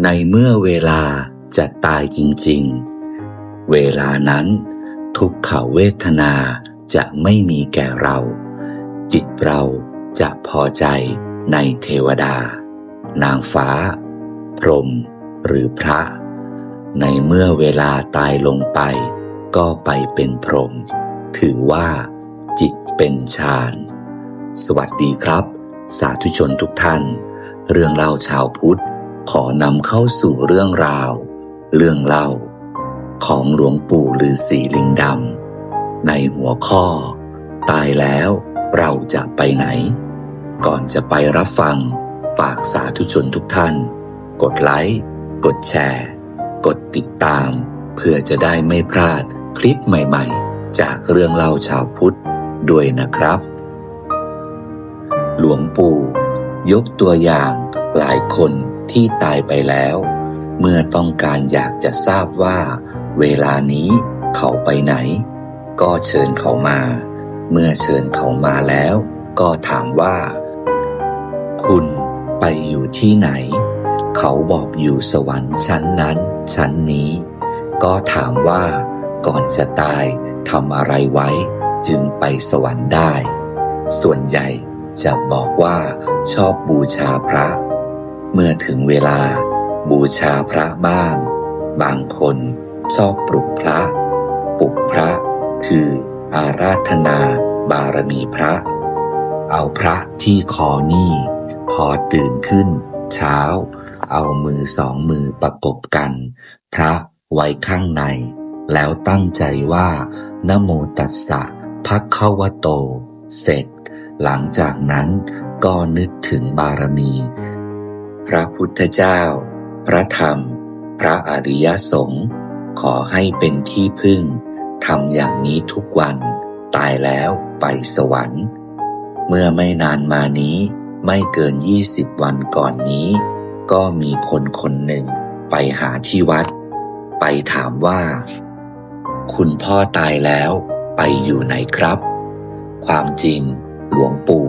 ในเมื่อเวลาจะตายจริง ๆ เวลานั้น ทุกขเวทนาจะไม่มีแก่เรา จิตเราจะพอใจในเทวดา นางฟ้า พรหมหรือพระ ในเมื่อเวลาตายลงไป ก็ไปเป็นพรหมถือว่า จิตเป็นฌานสวัสดีครับ สาธุชนทุกท่าน เรื่องเล่าชาวพุทธ ขอนำเข้าสู่เรื่องราว เรื่องเล่า ของหลวงปู่ฤาษีลิงดำในหัวข้อ ตายแล้วเราจะไปไหน ก่อนจะไปรับฟัง ฝากสาธุชนทุกท่าน กดไลค์กดแชร์ กดติดตาม เพื่อจะได้ไม่พลาดคลิปใหม่ๆ จากเรื่องเล่าชาวพุทธด้วยนะครับ หลวงปู่ยกตัวอย่างหลายคน ที่ตายไปแล้ว เมื่อต้องการอยากจะทราบว่า เวลานี้เขาไปไหน ก็เชิญเขามา เมื่อเชิญเขามาแล้ว ก็ถามว่า คุณไปอยู่ที่ไหน เขาบอกอยู่สวรรค์ชั้นนั้น ชั้นนี้ ก็ถามว่าก่อนจะตายทำอะไรไว้ จึงไปสวรรค์ได้ ส่วนใหญ่จะบอกว่าชอบบูชาพระ เมื่อถึงเวลาบูชาพระบ้าง บางคนชอบปลุกพระ ปลุกพระคืออาราธนาบารมีพระ เอาพระที่คอนี่ พอตื่นขึ้น เช้า เอามือสองมือประกบกัน พระไว้ข้างใน แล้วตั้งใจว่านโมตัสสะพักเข้าวะโต เสร็จ หลังจากนั้นก็นึกถึงบารมี พระพุทธเจ้า พระธรรม พระอริยสงฆ์ขอให้เป็นที่พึ่งทำอย่างนี้ทุกวัน ตายแล้วไปสวรรค์ เมื่อไม่นานมานี้ไม่เกินยี่สิบวันก่อนนี้ ก็มีคนคนหนึ่งไปหาที่วัด ไปถามว่า คุณพ่อตายแล้วไปอยู่ไหนครับ ความจริงหลวงปู่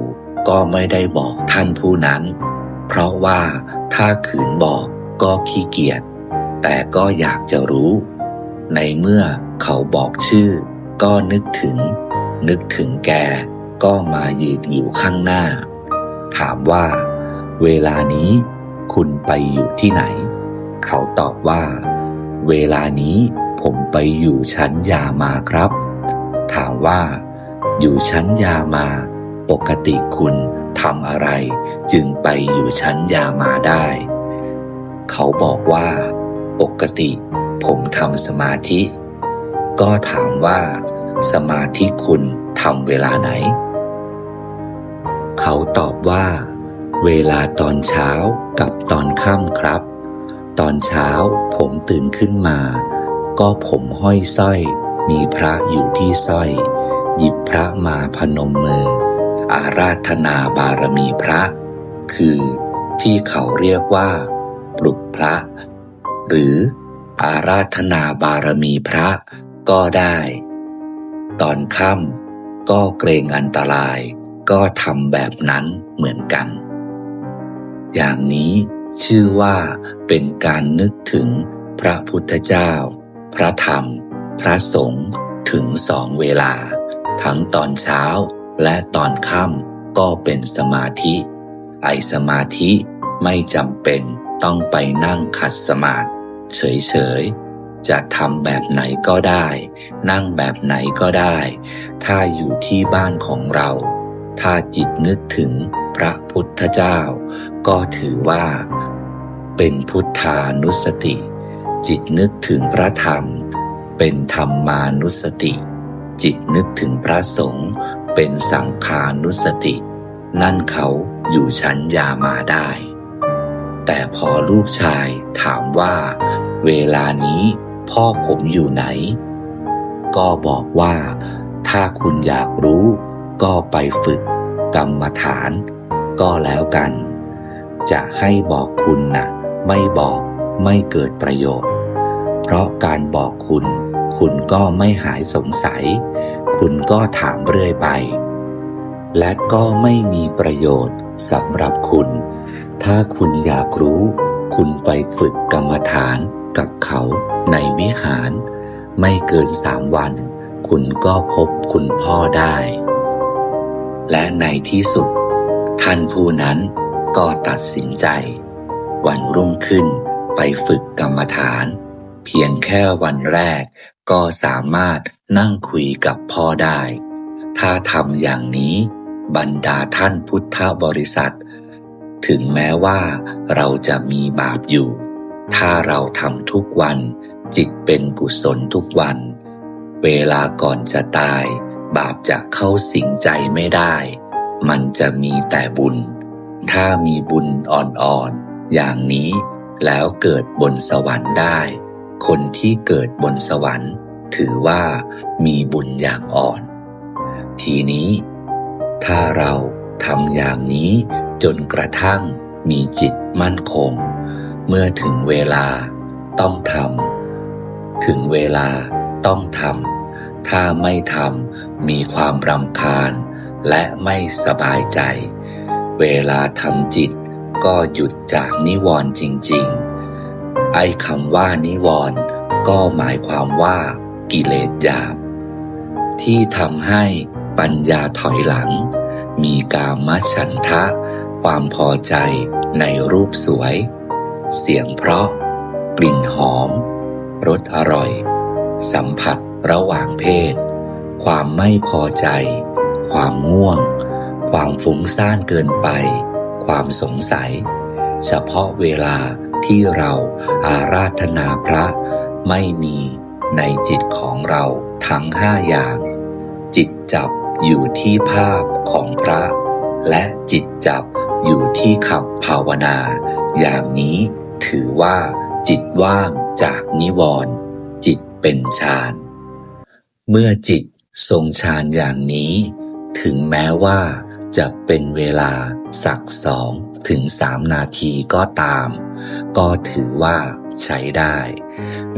ก็ไม่ได้บอกท่านผู้นั้น เพราะว่าถ้าขืนบอกก็ขี้เกียจแต่ก็อยากจะรู้ ในเมื่อเขาบอกชื่อ ก็นึกถึง นึกถึงแกก็มายืนอยู่ข้างหน้า ถามว่า เวลานี้ คุณไปอยู่ที่ไหน เขาตอบว่า เวลานี้ผมไปอยู่ชั้นยามาครับ ถามว่า อยู่ชั้นยามา ปกติคุณ ทำอะไรจึงไปอยู่ชั้นยามาได้ เขาบอกว่า ปกติผมทำสมาธิ ก็ถามว่า สมาธิคุณทำเวลาไหน เขาตอบว่า เวลาตอนเช้ากับตอนค่ำครับ ตอนเช้าผมตื่นขึ้นมา ก็ผมห้อยสร้อย มีพระอยู่ที่สร้อย หยิบพระมาพนมมือ อาราธนาบารมีพระ คือที่เขาเรียกว่า ปลุกพระ หรืออาราธนาบารมีพระก็ได้ ตอนค่ำก็เกรงอันตรายก็ทำแบบนั้นเหมือนกัน อย่างนี้ชื่อว่าเป็นการนึกถึงพระพุทธเจ้า พระธรรม พระสงฆ์ถึงสองเวลา ทั้งตอนเช้า และตอนค่ำก็เป็นสมาธิ ไอสมาธิไม่จำเป็นต้องไปนั่งขัดสมาธิเฉยๆ จะทำแบบไหนก็ได้ นั่งแบบไหนก็ได้ ถ้าอยู่ที่บ้านของเรา ถ้าจิตนึกถึงพระพุทธเจ้า ก็ถือว่า เป็นพุทธานุสติ จิตนึกถึงพระธรรม เป็นธรรมานุสติ จิตนึกถึงพระสงฆ์ เป็นสังขานุสติ นั่นเขาอยู่ชั้นยามาได้ แต่พอลูกชายถามว่า เวลานี้พ่อผมอยู่ไหน ก็บอกว่า ถ้าคุณอยากรู้ก็ไปฝึกกรรมฐาน ก็แล้วกัน จะให้บอกคุณนะไม่บอกไม่เกิดประโยชน์ เพราะการบอกคุณ คุณก็ไม่หายสงสัย คุณก็ถามเรื่อยไป และก็ไม่มีประโยชน์สำหรับคุณ ถ้าคุณอยากรู้ คุณไปฝึกกรรมฐานกับเขาในวิหาร ไม่เกินสามวัน คุณก็พบคุณพ่อได้ และในที่สุด ท่านผู้นั้นก็ตัดสินใจ วันรุ่งขึ้นไปฝึกกรรมฐาน เพียงแค่วันแรก ก็สามารถนั่งคุยกับพ่อได้ ถ้าทำอย่างนี้บรรดาท่านพุทธบริษัท ถึงแม้ว่าเราจะมีบาปอยู่ ถ้าเราทำทุกวัน จิตเป็นกุศลทุกวัน เวลาก่อนจะตาย บาปจะเข้าสิงใจไม่ได้ มันจะมีแต่บุญ ถ้ามีบุญอ่อนๆอย่างนี้แล้วเกิดบนสวรรค์ได้ คนที่เกิดบนสวรรค์ ถือว่ามีบุญอย่างอ่อน ทีนี้ ถ้าเราทำอย่างนี้จนกระทั่งมีจิตมั่นคง เมื่อถึงเวลาต้องทำถึงเวลาต้องทำถ้าไม่ทำมีความรำคาญ และไม่สบายใจ เวลาทำจิตก็หยุดจากนิวรณ์จริง ๆ ไอ้คำว่านิวรณ์ก็หมายความว่า กิเลสหยาบ ที่ทำให้ปัญญาถอยหลัง มีกามฉันทะ ความพอใจในรูปสวย เสียงเพราะ กลิ่นหอมรสอร่อย สัมผัสระหว่างเพศ ความไม่พอใจ ความง่วง ความฟุ้งซ่านเกินไป ความสงสัย เฉพาะเวลา ที่เราอาราธนาพระไม่มีในจิตของเราทั้งห้าอย่าง จิตจับอยู่ที่ภาพของพระ และจิตจับอยู่ที่คำภาวนา อย่างนี้ถือว่าจิตว่างจากนิวรณ์จิตเป็นฌานเมื่อจิตทรงฌานอย่างนี้ ถึงแม้ว่าจะเป็นเวลาสักสอง ถึงสามนาทีก็ตาม ก็ถือว่าใช้ได้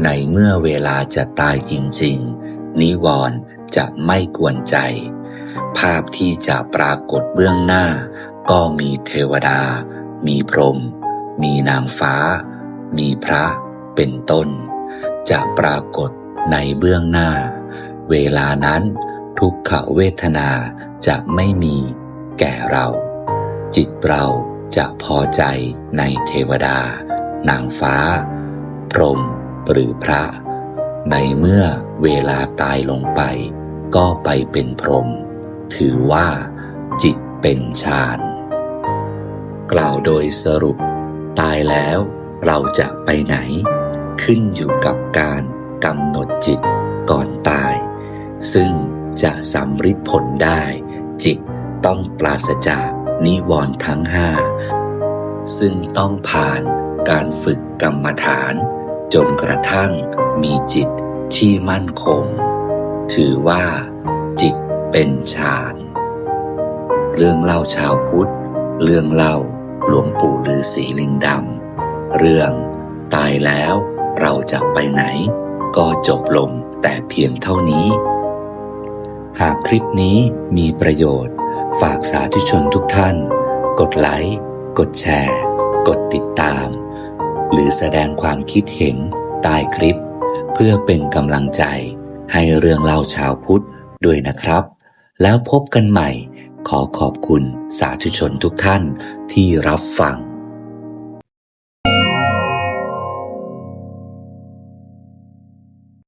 ในเมื่อเวลาจะตายจริง ๆ นิวรณ์จะไม่กวนใจ ภาพที่จะปรากฏเบื้องหน้า ก็มีเทวดา มีพรหมมีนางฟ้า มีพระเป็นต้น จะปรากฏในเบื้องหน้า เวลานั้นทุกขเวทนาจะไม่มีแก่เรา จิตเรา จะพอใจในเทวดา นางฟ้า พรหมหรือพระ ในเมื่อเวลาตายลงไป ก็ไปเป็นพรหมถือว่า จิตเป็นฌานกล่าวโดยสรุป ตายแล้วเราจะไปไหน ขึ้นอยู่กับการกำหนดจิตก่อนตาย ซึ่งจะสำฤทธิ์ผลได้ จิตต้องปราศจาก นิวรณ์ทั้งห้าซึ่งต้องผ่านการฝึกกรรมฐาน จนกระทั่งมีจิตที่มั่นคง ถือว่า จิตเป็นฌานเรื่องเล่าชาวพุทธ เรื่องเล่าหลวงปู่ฤาษีลิงดำเรื่องตายแล้วเราจะไปไหน ก็จบลงแต่เพียงเท่านี้ หากคลิปนี้มีประโยชน์ ฝากสาธุชนทุกท่าน กดไลค์ กดแชร์ กดติดตาม หรือแสดงความคิดเห็นใต้คลิป เพื่อเป็นกำลังใจให้เรื่องเล่าชาวพุทธด้วยนะครับ แล้วพบกันใหม่ ขอขอบคุณสาธุชนทุกท่านที่รับฟัง